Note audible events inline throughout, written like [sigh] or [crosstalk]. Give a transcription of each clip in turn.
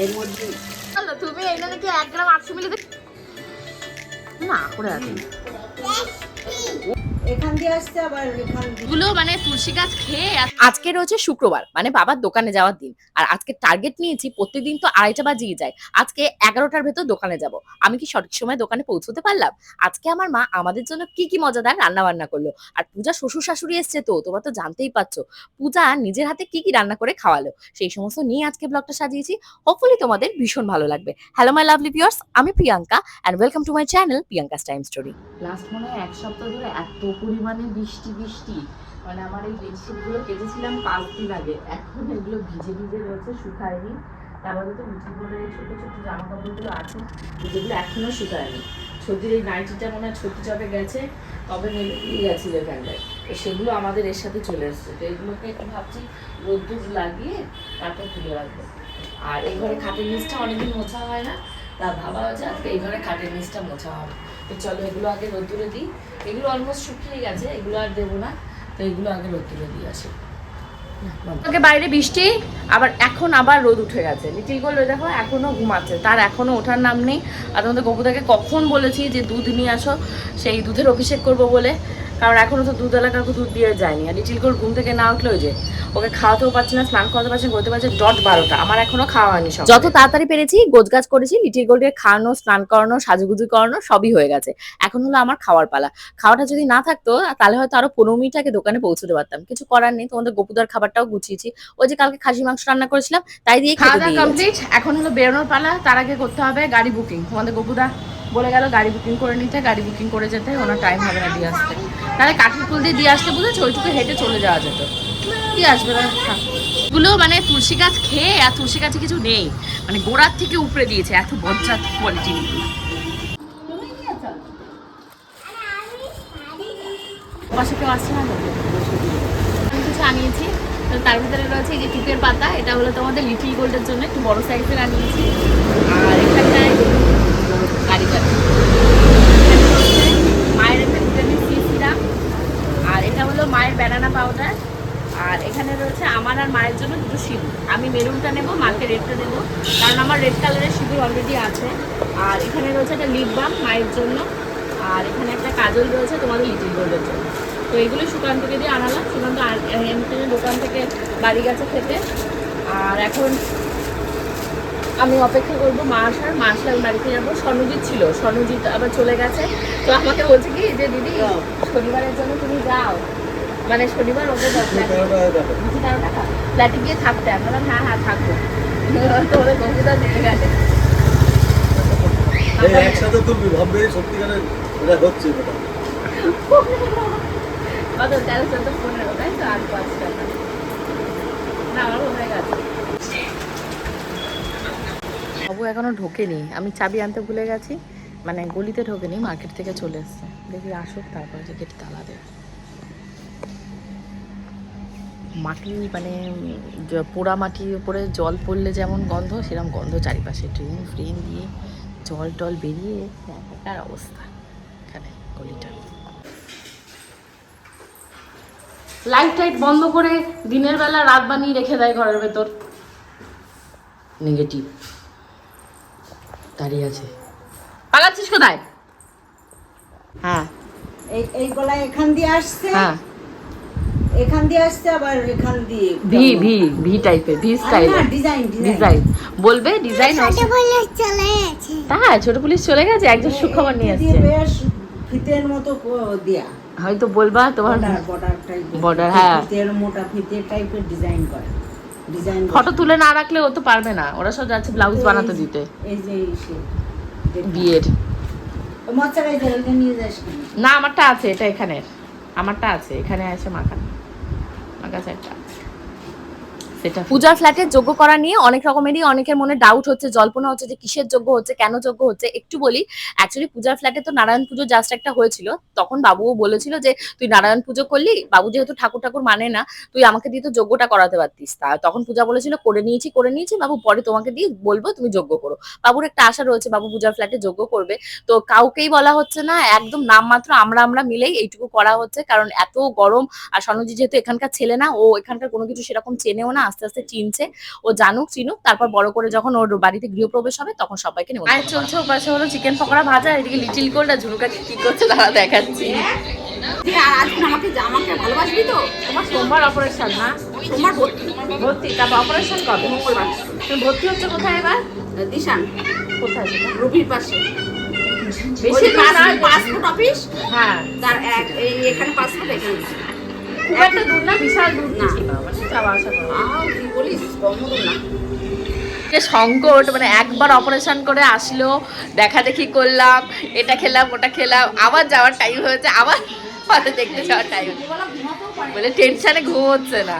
এর মধ্যে তুমি এই নাকি এক গ্রাম আটশো মিলি না করে আছে এখান দিয়ে আসছে আবার এখানগুলো মানে তুলসী গাছ খেয়ে আজকে রয়েছে শুক্রবার মানে বাবার দোকানে যাওয়ার দিন। আর আজকে টার্গেট নিয়েছি প্রত্যেকদিন তো আড়াইটা বাজিয়ে যায়। আজকে এগারোটার ভেতর দোকানে যাব। আমি কি সঠিক সময় দোকানে পৌঁছতে পারলাম? আজকে আমার মা আমাদের জন্য কি কি মজাদার রান্না বান্না করল। আর পূজা শ্বশুর শাশুড়ি এসছে তো তোমরা তো জানতেই পারছ। পূজা নিজের হাতে কি কি রান্না করে খাওয়ালো। সেই সমস্ত নিয়ে আজকে ব্লগটা সাজিয়েছি। হোপফুলি তোমাদের ভীষণ ভালো লাগবে। হ্যালো মাই লাভলি ভিউয়ার্স আমি Priyanka and welcome to my channel Priyanka's time story last মনে হয় এক সপ্তাহ ধরে এত পরিমাণে বৃষ্টি বৃষ্টি। মানে আমার এই বেডশিটগুলো কেটেছিলাম পাঁচ দিন আগে। এখন এগুলো ভিজে ভিজে রয়েছে, শুকায়নি। তারপরে তো উঁচু করে ছোট ছোট জামা কাপড়গুলো আছে, যেগুলো এখনও শুকায়নি। ছতির এই নাইটিটা মনে হয় ছতি চপে গেছে, তবে দিয়ে গেছিল এখানটায় তো সেগুলো আমাদের এর সাথে চলে এসছে। তো এগুলোকে একটু ভাবছি রোদ্দুর লাগিয়ে তারপর তুলে রাখব। আর এই ঘরে খাটের নিচটা অনেকদিন মোছা হয় না তা ভাবা হচ্ছে আজকে এই ঘরে খাটের নিচটা মোছা হবে। তো চলো, এগুলো আগে রোদ্দুরে দিই। এগুলো অলমোস্ট শুকিয়ে গেছে, এগুলো আর দেবো না। তো এগুলো আগে রোদ্দুরে দিয়ে আসি। বাইরে বৃষ্টি, আবার এখন আবার রোদ উঠে গেছে। লিটিল ওই দেখো এখনও ঘুমাচ্ছে, তার এখনও ওঠার নাম নেই। আর তোমাদের গপুদাকে কখন বলেছি যে, দুধ নিয়ে আসো, সেই দুধের অভিষেক করব বলে। কারণ এখনও তো দুধ এলাকার দুধ দিয়ে যায়নি। আর লিটিল গোল্ড ঘুম থেকে না উঠলে ওই যে ওকে খাওয়াতেও পারছি না স্নান করাতে পারছি করতে পারছি ডট বারোটা। আমার এখনও খাওয়া হয়নি সব। যত তাড়াতাড়ি পেরেছি গোছগাছ করেছি লিটিল গোল্ডের খাওয়ানো স্নান করানো সাজুগুজু করানো সবই হয়ে গেছে। এখন হলো আমার খাওয়ার পালা। খাওয়াটা যদি না থাকতো তাহলে হয়তো আরও পনেরো মিনিট আগে দোকানে পৌঁছতে পারতাম। কিছু করার নেই তোমাদের গোপুদার খাবারটাও গুছিয়েছি। ওই যে কালকে খাসি মাংস রান্না করেছিলাম তাই দিয়ে খাওয়া দাওয়া কমপ্লিট এখন হলো বেরোনোর পালা তার আগে করতে হবে গাড়ি বুকিং তোমাদের গপুদা বলে গেল, গাড়ি বুকিং করে নিতে, গাড়ি বুকিং করে যেতে ওনার টাইম হবে না দিয়ে আসতে। তাহলে কাঠের ফুল দিয়ে দিয়ে আসতে বুঝেছ? ওইটুকু হেঁটে চলে যাওয়া যেত। দিয়ে আসবে না। এগুলো মানে তুলসী গাছ খেয়ে আর তুলসী গাছে কিছু নেই। মানে গোড়ার থেকে উপরে দিয়েছে, এত বজ্জাত কোয়ালিটি কেউ আসছে না? কিছু আনিয়েছি। তো তার ভিতরে রয়েছে এই যে টিপের পাতা, এটা হলো তোমাদের লিটিল গোল্ডের জন্য একটু বড় সাইজের আনিয়েছি। আর এখানটায় গাড়ি চাবি মায়ের একটা ভিটামিন সি সিরাম আর এটা হলো মায়ের ব্যানানা পাউডার আর এখানে রয়েছে আমার আর মায়ের জন্য দুটো সিঁদুর। আমি মেরুনটা নেব, মাকে রেডটা দেবো, কারণ আমার রেড কালারের সিঁদুর অলরেডি আছে। আর এখানে রয়েছে একটা লিপ বাম মায়ের জন্য, আর এখানে একটা কাজল রয়েছে তোমাদের লিটিল গোল্ডের জন্য। তো এগুলো সুকান্তকে দিয়ে আনালাম। সুকান্ত দোকান থেকে, বাড়ি গেছে খেতে আর এখন আমি অপেক্ষা করব মা আসার মা আসলে আমি বাড়িতে যাব। স্বর্ণজিৎ ছিল স্বর্ণজিৎ আবার চলে গেছে। তো আমাকে বলছে কি যে দিদি শনিবারের জন্য তুমি যাও। মানে শনিবার ওকে ফ্ল্যাটে গিয়ে থাকতে আমি বললাম হ্যাঁ হ্যাঁ থাকব। তো ওদের কম্পিউটার নিয়ে গেছে। একসাথে তুলবি ভাববে সত্যিকারের এটা হচ্ছে কত তেরো চোদ্দ পনেরো তাই তো? আর পাঁচ টাকা না আমার হয়ে গেছে। বাবু এখনও ঢোকেনি। আমি চাবি আনতে ভুলে গেছি। মানে গলিতে ঢোকেনি মার্কেট থেকে চলে এসছে। দেখি আসুক তারপর যে গেট তালা দেয় মাটি মানে পোড়া মাটির উপরে জল পড়লে যেমন গন্ধ সেরকম গন্ধ চারিপাশে। ট্রেন ফ্রেন দিয়ে জল টল বেরিয়ে একাকার অবস্থা এখানে গলিটা। লাইট টাইট বন্ধ করে দিনের বেলা রাত বানিয়ে রেখে দেয় ঘরের ভেতর। নেগেটিভ। দাঁড়িয়ে আছে। পালাচ্ছিস কোথায়? হ্যাঁ। এই এই গলায় এখান দিয়ে আসছে। হ্যাঁ। এখান দিয়ে আসছে আবার এখান দিয়ে ভি ভি ভি টাইপের ভি স্টাইল ডিজাইন ডিজাইন বলবে ডিজাইন তাই ছোট পুলিশ চলে গেছে একজন সুখবর নিয়ে আসছে বেশ ফিতের মতো ক- দেয়া। হয়তো বলবা তোমার বর্ডার বর্ডার হ্যাঁ। ফিতের মোটা ফিতের টাইপের ডিজাইন করে। ডিজাইন ফটো তুলে না রাখলে ও তো পারবে না। ওরা সব যাচ্ছে ব্লাউজ বানাতে দিতে। এই যে বিয়ের? না আমারটা আছে এটা এখানের। আমারটা আছে এখানে আছে মাখান। মাখাছে একটা। সেটা পূজার ফ্ল্যাটে যোগ্য করা নিয়ে অনেক রকমেরই অনেকের মনে ডাউট হচ্ছে, জল্পনা হচ্ছে যে কিসের যোগ্য হচ্ছে, কেন যোগ্য হচ্ছে। একটু বলি অ্যাকচুয়ালি পূজার ফ্ল্যাটে তো নারায়ণ পুজো জাস্ট একটা হয়েছিল। তখন বাবুও বলেছিল যে, তুই নারায়ণ পুজো করলি? বাবু যেহেতু ঠাকুর ঠাকুর মানে না, তুই আমাকে দিয়ে তো যোগ্যটা করাতে পারতিস। তা তখন পূজা বলেছিল, করে নিয়েছি করে নিয়েছি, বাবু পরে তোমাকে দিয়ে বলব তুমি যোগ্য করো। বাবুর একটা আশা রয়েছে, বাবু পূজার ফ্ল্যাটে যোগ্য করবে। তো কাউকেই বলা হচ্ছে না, একদম নামমাত্র আমরা আমরা মিলেই এইটুকু করা হচ্ছে। কারণ এত গরম, আর সনজি যেহেতু এখানকার ছেলে না, ও এখানকার কোনো কিছু সেরকম চেনেও না আস্তে আস্তে চিনছে ও জানুক চিনুক তারপর বড় করে যখন ওর বাড়িতে গৃহপ্রবেশ হবে তখন সবাইকে নেব আর চলছে ও পাশে হলো চিকেন পকোড়া ভাজা এদিকে লিটিল গোল্ড আর ঝুনুকাকে কি করছে তারা দেখাচ্ছি। আমাকে আমাকে ভালোবাসবি তো? তোমার সোমবার অপারেশন না? সোমবার ভর্তি। ভর্তি তারপর অপারেশন কবে? মঙ্গলবার। ভর্তি হচ্ছে কোথায় এবার? দিশান। কোথায় রবির পাশে। বেশি পাসপোর্ট অফিস হ্যাঁ। তার এক এখানে পাসপোর্ট এখানে। সংকট মানে একবার অপারেশন করে আসলো, দেখা দেখি করলাম, এটা খেলাম, ওটা খেলাম, আবার যাওয়ার টাইম হয়েছে, আবার দেখতে যাওয়ার টাইম বলে টেনশনে ঘুম হচ্ছে না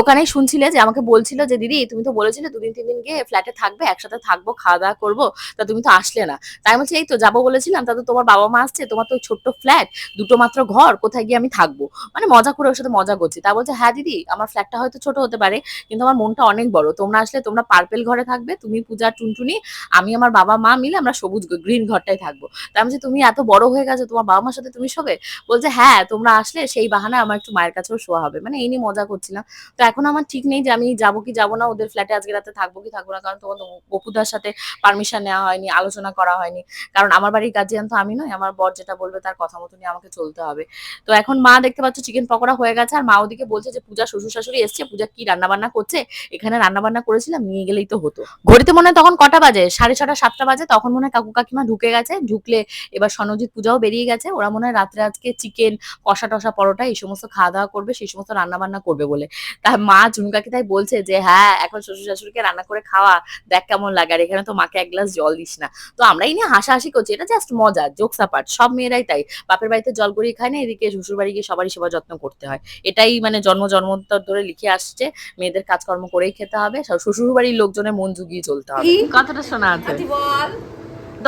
দোকানেই শুনছিলে যে আমাকে বলছিল যে দিদি তুমি তো বলেছিলে দুদিন তিন দিন গিয়ে ফ্ল্যাটে থাকবে একসাথে থাকব খাওয়া দাওয়া করব তা তুমি তো আসলে না। তাই বলছি এই তো যাব বলেছিলাম তা তো তোমার বাবা মা আসছে তোমার তো ছোট্ট ফ্ল্যাট দুটো মাত্র ঘর কোথায় গিয়ে আমি থাকব? মানে মজা করে ওর সাথে মজা করছি। তা বলছে হ্যাঁ দিদি আমার ফ্ল্যাটটা হয়তো ছোট হতে পারে কিন্তু আমার মনটা অনেক বড়। তোমরা আসলে তোমরা পার্পেল ঘরে থাকবে তুমি পূজা টুনটুনি আমি আমার বাবা মা মিলে আমরা সবুজ গ্রিন ঘরটাই থাকব। তাই বলছি, তুমি এত বড় হয়ে গেছো তোমার বাবা মার সাথে তুমি শোবে? বলছে হ্যাঁ তোমরা আসলে সেই বাহানা আমার একটু মায়ের কাছেও শোয়া হবে। মানে এই নিয়ে মজা করছিলাম। তো এখন আমার ঠিক নেই যে আমি যাব কি যাব না, ওদের ফ্ল্যাটে আজকে রাতে থাকব কি থাকব না, কারণ তোমার তো গপুদার সাথে পারমিশন নেওয়া হয়নি, আলোচনা করা হয়নি। কারণ আমার বাড়ির গার্জিয়ান তো আমি নয়, আমার বর যেটা বলবে তার কথা মতনই আমাকে চলতে হবে। তো এখন মা দেখতে পাচ্ছ চিকেন পকোড়া হয়ে গেছে, আর মা ওদিকে বলছে যে পূজা শ্বশুর শাশুড়ি এসছে, পূজা কি রান্না বান্না করছে? এখানে রান্না বান্না করেছিলাম, নিয়ে গেলেই তো হতো। ঘড়িতে মনে হয় তখন কটা বাজে? সাড়ে ছটা, সাতটা বাজে, তখন মনে হয় কাকু কাকিমা ঢুকে গেছে, ঢুকলে এবার সনজিৎ পূজাও বেরিয়ে গেছে। ওরা মনে হয় রাত্রে আজকে চিকেন কষা টসা পরোটা, এই সমস্ত খাওয়া দাওয়া করবে সেই সমস্ত রান্না বান্না করবে বলে। তা মা ঝুমকাকে তাই বলছে যে হ্যাঁ এখন শ্বশুর শাশুড়িকে রান্না করে খাওয়া দেখ কেমন লাগে। আর এখানে তো মাকে এক গ্লাস জল দিস না। তো আমরা এই নিয়ে হাসাহাসি করছি এটা জাস্ট মজা জোকস আপার্ট সব মেয়েরাই তাই। বাপের বাড়িতে জল গড়িয়ে খায় না এদিকে শ্বশুর বাড়ি গিয়ে সবারই সেবা যত্ন করতে হয়। এটাই মানে জন্ম জন্মান্তর ধরে লিখে আসছে মেয়েদের কাজকর্ম করেই খেতে হবে শ্বশুর বাড়ির লোকজনের মন জুগিয়ে চলতে হবে। কথাটা শোনা আছে। বল।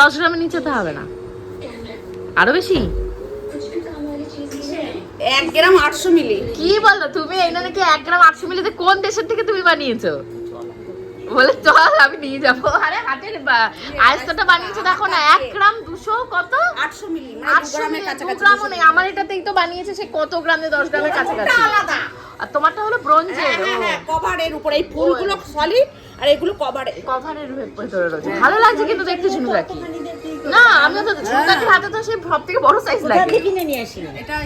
দশ গ্রামের নিচেতে হবে না। আরও বেশি? এক গ্রাম আটশো মিলি। কি বলো তুমি? এটা নাকি এক গ্রাম আটশো মিলিতে কোন দেশের থেকে তুমি বানিয়েছো? বলে চল আমি নিয়ে যাব। আরে হাতের বা- আয়স্তটা বানিয়েছো দেখো না এক গ্রাম দুশো কত? আটশো মিলি আটশো মিলি, দু গ্রামও নেই। আমার এটাতেই তো বানিয়েছে সে কত গ্রামে দশ গ্রামের কাছাকাছি। আলাদা আর তোমারটা হলো ব্রোঞ্জের হ্যাঁ হ্যাঁ কভারের উপরে। এই ফুলগুলো সলিড আর এগুলো কভারে কভারের ভেতরে রয়েছে। ভালো লাগছে কিন্তু দেখতে ঝুনু রাখি। না আমিও তো ঝুনু রাখির হাতে তো সেই সব থেকে বড় সাইজ লাগে। কিনে নিয়ে আসিলাম এটা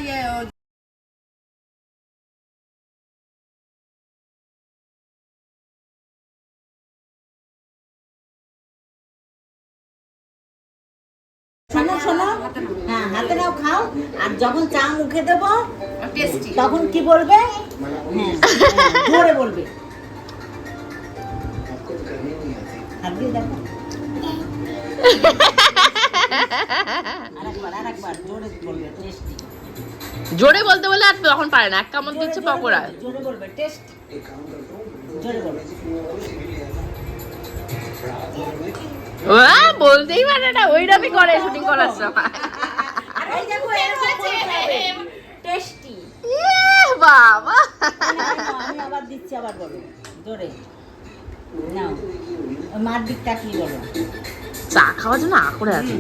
শোনো শোনো। হ্যাঁ হাতে নাও খাও। আর যখন চা মুখে দেবো টেস্টি তখন কি বলবে? হ্যাঁ জোরে বলবে। হাত দিয়ে দেখো। আরেকবার আরেকবার জোরে বলবে টেস্টি জোরে বলতে বলে আর তখন পারে না। এক কামড় দিচ্ছে পকোড়া। জোরে বলবে টেস্ট জোরে বলবে। বলতেই পারে না ওইরকমই করে শুটিং করার সময়। হবে টেস্টি বাবা। আমি আবার দিচ্ছি আবার বলো জোরে নাও মার দিকটা কি বলো চা খাওয়ার জন্য আকুড়ে আছে।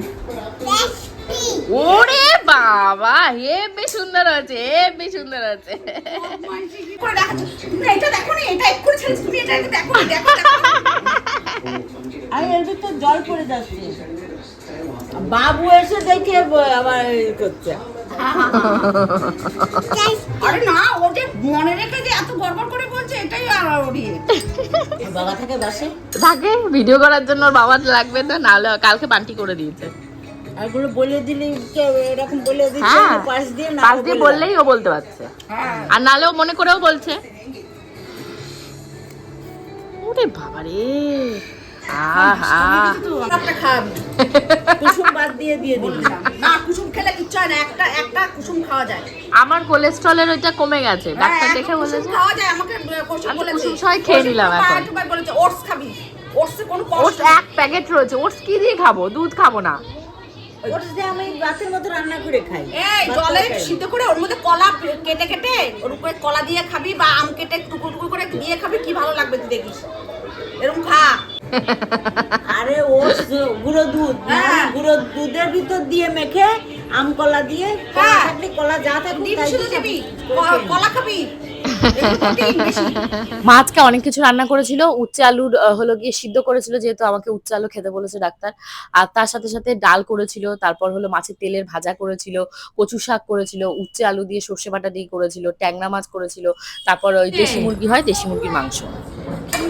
ওরে বাবা হেব্বি সুন্দর আছে হেব্বি সুন্দর আছে করে দেখাচ্ছ। তুমি এটা দেখো না এটা এক্ষুনি ছেড়েছি তুমি এটা দেখো দেখো। এর জল পড়ে যাচ্ছে। বাবু এসে দেখে আবার করছে। আরে না ও যে মনে রেখে যে এত গড়বড় করে বলছে এটাই আর ওরিয়ে বাবা থেকে বাসে? থাকে ভিডিও করার জন্য ওর বাবা লাগবে না নাহলে কালকে বান্টি করে দিয়েছে। আর বলে দিলে কেউ এরকম বলে দিচ্ছে হ্যাঁ পাশ দিয়ে না পাশ দিয়ে বললেই ও বলতে পারছে। হ্যাঁ। আর নাহলে ও মনে করেও বলছে। ওরে বাবা রে আহা। একটা খাবি। [laughs] কুসুম বাদ দিয়ে দিয়ে দিলি না কুসুম খেলে কিচ্ছু হয় না। একটা একটা কুসুম খাওয়া যায়। আমার কোলেস্ট্রলের ওইটা কমে গেছে। ডাক্তার হ্যাঁ, দেখে বলেছে। কুসুম খাওয়া যায় আমাকে কুসুম আমি বলেছে কুসুম সবাই খেয়ে নিলাম এখন। ওটস খাবি। ওটসে কোনো ওটস এক প্যাকেট রয়েছে। ওটস কি দিয়ে খাব? দুধ খাব না। ওটা দিয়ে আমি রাতের মতো রান্না করে খাই। এই জলে সিদ্ধ করে ওর মধ্যে কলা কেটে কেটে ওর উপরে কলা দিয়ে খাবি বা আম কেটে টুকরো টুকরো করে দিয়ে খাবি কি ভালো লাগবে তুই দেখিস। এরকম খা। [laughs] আরে ও গুঁড়ো দুধ হ্যাঁ। গুঁড়ো দুধের ভিতর দিয়ে মেখে আম কলা দিয়ে কলা হ্যাঁ। থাকলে কলা যা ক- কলা খাবি? একটু protein বেশি। মা আজকে অনেক কিছু রান্না করেছিল। উচ্চে আলুর হলো গিয়ে সিদ্ধ করেছিল যেহেতু আমাকে উচ্চে আলু খেতে বলেছে ডাক্তার। আর তার সাথে সাথে ডাল করেছিল তারপর হলো মাছের তেলের ভাজা করেছিল কচু শাক করেছিল উচ্চে আলু দিয়ে সর্ষে বাটা দিয়ে করেছিল ট্যাংরা মাছ করেছিল তারপর ওই দেশি মুরগি হয় দেশি মুরগির মাংস।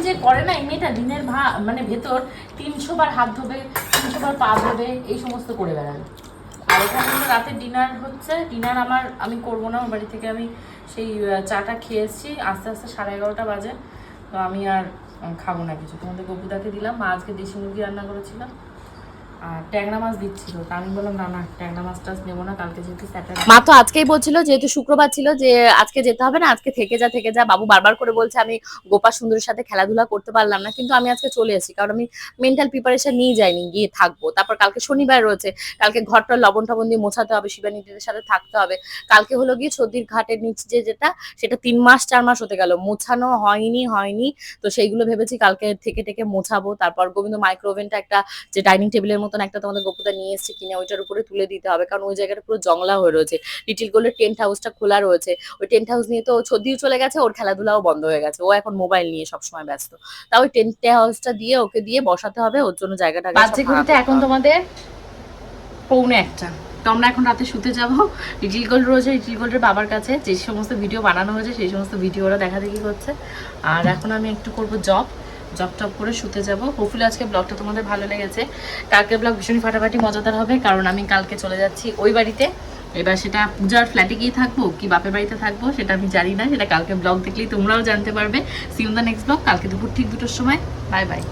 যে করে না এই মেয়েটা দিনের ভা মানে ভেতর তিনশো বার হাত ধোবে তিনশো বার পা ধোবে, এই সমস্ত করে বেড়াবে আর এখানে রাতে ডিনার হচ্ছে, ডিনার আমার, আমি করব না আমার বাড়ি থেকে আমি সেই চাটা খেয়ে এসেছি আস্তে আস্তে সাড়ে এগারোটা বাজে। তো আমি আর খাব না কিছু। তোমাদের গপুদাকে দিলাম, মা আজকে দেশি মুরগি রান্না করেছিল। আর ট্যাংরা মাছ দিচ্ছিল। তা আমি বললাম, না না, ট্যাংরা মাছ টাছ নেব না, কালকে যেহেতু স্যাটারডে মা তো আজকেই বলছিল, যেহেতু শুক্রবার ছিল, যে আজকে যেতে হবে না, আজকে থেকে যা থেকে যা। বাবু বারবার করে বলছে, আমি গোপা সুন্দরের সাথে খেলাধুলা করতে পারলাম না, কিন্তু আমি আজকে চলে এসেছি, কারণ আমি মেন্টাল প্রিপারেশন নিয়ে যাইনি, গিয়ে থাকব। তারপর কালকে শনিবার রয়েছে, কালকে ঘরটা লবণ টবণ দিয়ে মোছাতে হবে শিবানীদের সাথে থাকতে হবে। কালকে হলো গিয়ে সর্দির ঘাটের নিচ যে যেটা, সেটা তিন মাস, চার মাস হতে গেল। মোছানো হয়নি হয়নি। তো সেইগুলো ভেবেছি কালকে থেকে থেকে মোছাবো। তারপর গোবিন্দ মাইক্রোওভেনটা একটা, যে ডাইনিং টেবিলের মতন একটা তোমাদের গোপুদা নিয়ে এসেছে কিনে ওইটার উপরে তুলে দিতে হবে। কারণ ওই জায়গাটা পুরো জংলা হয়ে রয়েছে। লিটিল গোল্ডের টেন্ট হাউসটা খোলা রয়েছে। ওই টেন্ট হাউস নিয়ে তো ছদিও চলে গেছে ওর খেলাধুলাও বন্ধ হয়ে গেছে। ও এখন মোবাইল নিয়ে সবসময় ব্যস্ত। তা ওই টেন্ট হাউসটা দিয়ে ওকে দিয়ে বসাতে হবে ওর জন্য জায়গাটা বাজে ভাড়া এখন তোমাদের পৌনে একটা। তো আমরা এখন রাতে শুতে যাব। লিটিল গোল্ড রয়েছে লিটিল গোল্ডের বাবার কাছে। যে সমস্ত ভিডিও বানানো হয়েছে সেই সমস্ত ভিডিও ওরা দেখা দেখি করছে। আর এখন আমি একটু করব জব জব টপ করে শুতে যাব। হোপফুলি আজকে ব্লগটা তোমাদের ভালো লেগেছে। কালকে ব্লগ ভীষণই ফাটাফাটি মজাদার হবে, কারণ আমি কালকে চলে যাচ্ছি ওই বাড়িতে। এবার সেটা পূজার ফ্ল্যাটে গিয়ে থাকব কি বাপের বাড়িতে থাকব সেটা আমি জানি না। সেটা কালকে ব্লগ দেখলেই তোমরাও জানতে পারবে। সিউন দ্য নেক্সট ব্লগ কালকে দুপুর ঠিক দুটোর সময়। Bye bye